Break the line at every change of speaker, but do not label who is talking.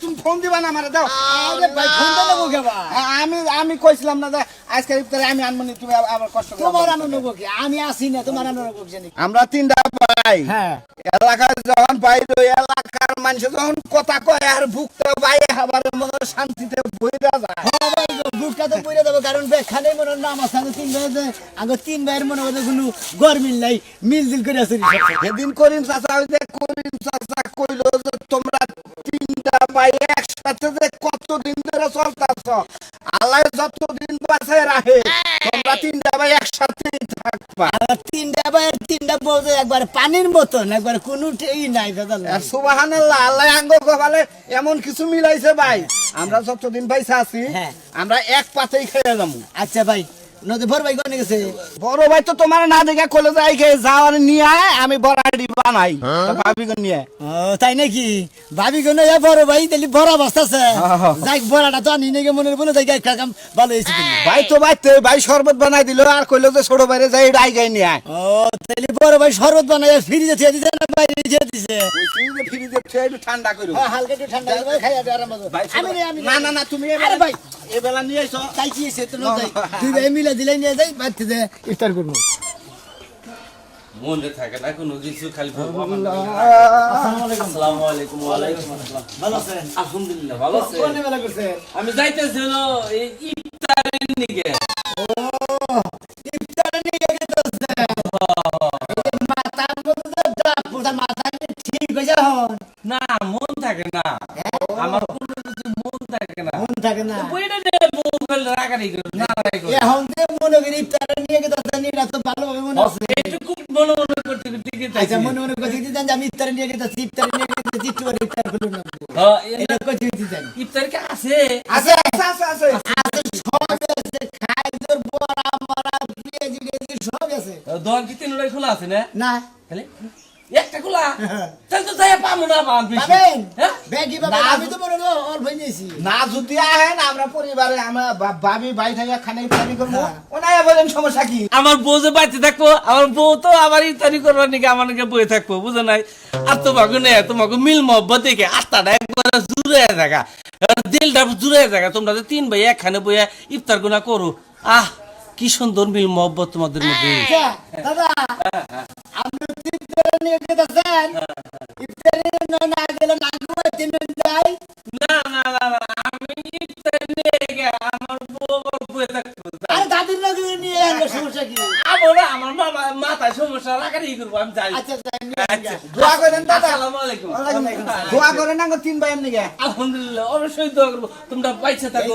তুমি ফোন দিবা না আমারে দাও।
ভাই ভাই?
আমি আমি কইছিলাম না আজকে ইফতারে আমি তুমি আবার কষ্ট করো
তোমার আনন্দ কি? আমি আসি না তোমার আনন্দ নেব কি জানি।
আমরা তিনটা ভাই।
হ্যাঁ।
এলাকায় যখন বাইরে এলাকার মানুষ যখন কথা কয় আর বুকটা বাইরে খাবার মনে শান্তিতে বইরা যায়।
বুকটা তো পড়ে দেবো কারণ বেখানে মনে হয় নাম আছে আগে তিন ভাই আগে তিন ভাইয়ের মনে হয় কোনো গড় মিল নাই মিল দিল করে আসি
সেদিন করিম চাচা ওই যে করিম যে কতদিন ধরে চলতেছ আল্লাহ যতদিন বাঁচায় রাখে তোমরা তিনটা ভাই একসাথেই থাকবা।
তিনটা ভাই তিনটা বউ একবার পানির মতন একবার কোনো ই নাই
আর আল্লাহ আঙ্গ কপালে এমন কিছু মিলাইছে ভাই। আমরা যতদিন ভাই আছি
হ্যাঁ।
আমরা এক পাতেই খেয়ে যাব।
আচ্ছা ভাই নদী ভাই কোনে গেছে।
বড় ভাই তো তোমার না দেখে কলে যাই খেয়ে যাওয়ার নিয়ে আয়, আমি বড়াটি বানাই ভাবি গো নিয়ে।
তাই নাকি? ভাবি কোন বড় ভাই বড় অবস্থা আছে।
হ্যাঁ।
যাই বড়টা তো আনি নাকি মনে বলে তাই একটা কাম ভালো হয়েছে
ভাই তো ভাই তে ভাই শরবত বানাই দিল আর কইলো যে ছোট বাইরে যাই ডাই গাই নিয়ে আয়।
ও তাহলে বড় ভাই শরবত বানাই ফ্রিজে থিয়ে দিছে না বাইরে থিয়ে দিছে?
ফ্রিজে খেয়ে একটু ঠান্ডা করো
হ্যাঁ, হালকা একটু ঠান্ডা করে খাই আরাম আমি।
না না। না তুমি এবেলা নিয়ে এসো
তাই কি তো ভাই মিলে দিলে নিয়ে যাই বাড়তে দে ইফতার করব।
মনে থাকে না কোনো কিছু খালি
আসসালামু আলাইকুম।
ওয়ালাইকুম আসসালাম।
ভালো আছেন?
আলহামদুলিল্লাহ ভালো আছে।
কোন বেলা করছেন?
আমি যাইতেছি হলো এই ইফতারের নিকে
ইফতার নিয়ে গেছে মাথার মধ্যে ডাক মাথা ঠিক হয়ে হন
না মন থাকে না।
এখন যে মনে করি ইফতার নিয়ে গেছে নিরা তো ভালোভাবে মনে আছে
এইটুকু মনে মনে করতে করতে ঠিক
আচ্ছা মনে মনে কথা দিতেন যে আমি ইফতার নিয়ে গেছি ইফতার নিয়ে গেছি একটু পরে ইফতার করলাম না। এটা কথা দিতেন
ইফতার কি আছে?
আছে আছে আছে আছে।
আছে সব আছে খাইজর বড়া মারা পেঁয়াজি সব আছে।
দোকান কি তিনটাই খোলা আছে না?
না।
একটা খোলা তাহলে তো যাই পাবো না পান বেশি।
পাবেন?
হ্যাঁ?
ব্যাগি পাবেন
না,
আমি তো মনে অল্প নিয়েছি
না যদি আহেন আমরা পরিবারে আমরা ভাবি ভাই থেকে খানে ইফতারি করব।
হ্যাঁ।
ওনাই বলেন সমস্যা কি?
আমার বউ যে বাড়িতে থাকব আমার বউ তো আবার ইত্যাদি করবার নাকি আমার নাকি বয়ে থাকব বুঝো নাই? আর তোমাকে নে তোমাকে মিল মহব্বত দেখে আত্মাটা একবার জুড়ে থাকা। দিলটা জুড়ে থাকা। তোমরা যে তিন ভাই একখানে বইয়া ইফতার গুনা করো। আহ কি সুন্দর মিল মহব্বত তোমাদের মধ্যে।
দাদা আপনি তো ইফতার নিয়ে গেছেন ইফতার নিয়ে না না
না না না না আমি ইফতার আমার বউ বয়ে থাকব
আরে দাদির নাকি নিয়ে আনলে সমস্যা কি?
আমার আমার মামা মাথায় সমস্যা রাখারি করব আমি যাই।
আচ্ছা আচ্ছা।
আচ্ছা
দোয়া করেন দাদা।
আসসালামু আলাইকুম।
দোয়া করেন না গো তিন ভাইয়ের নিগে
আলহামদুলিল্লাহ অবশ্যই দোয়া করব। তোমরা পাইছে থাকো।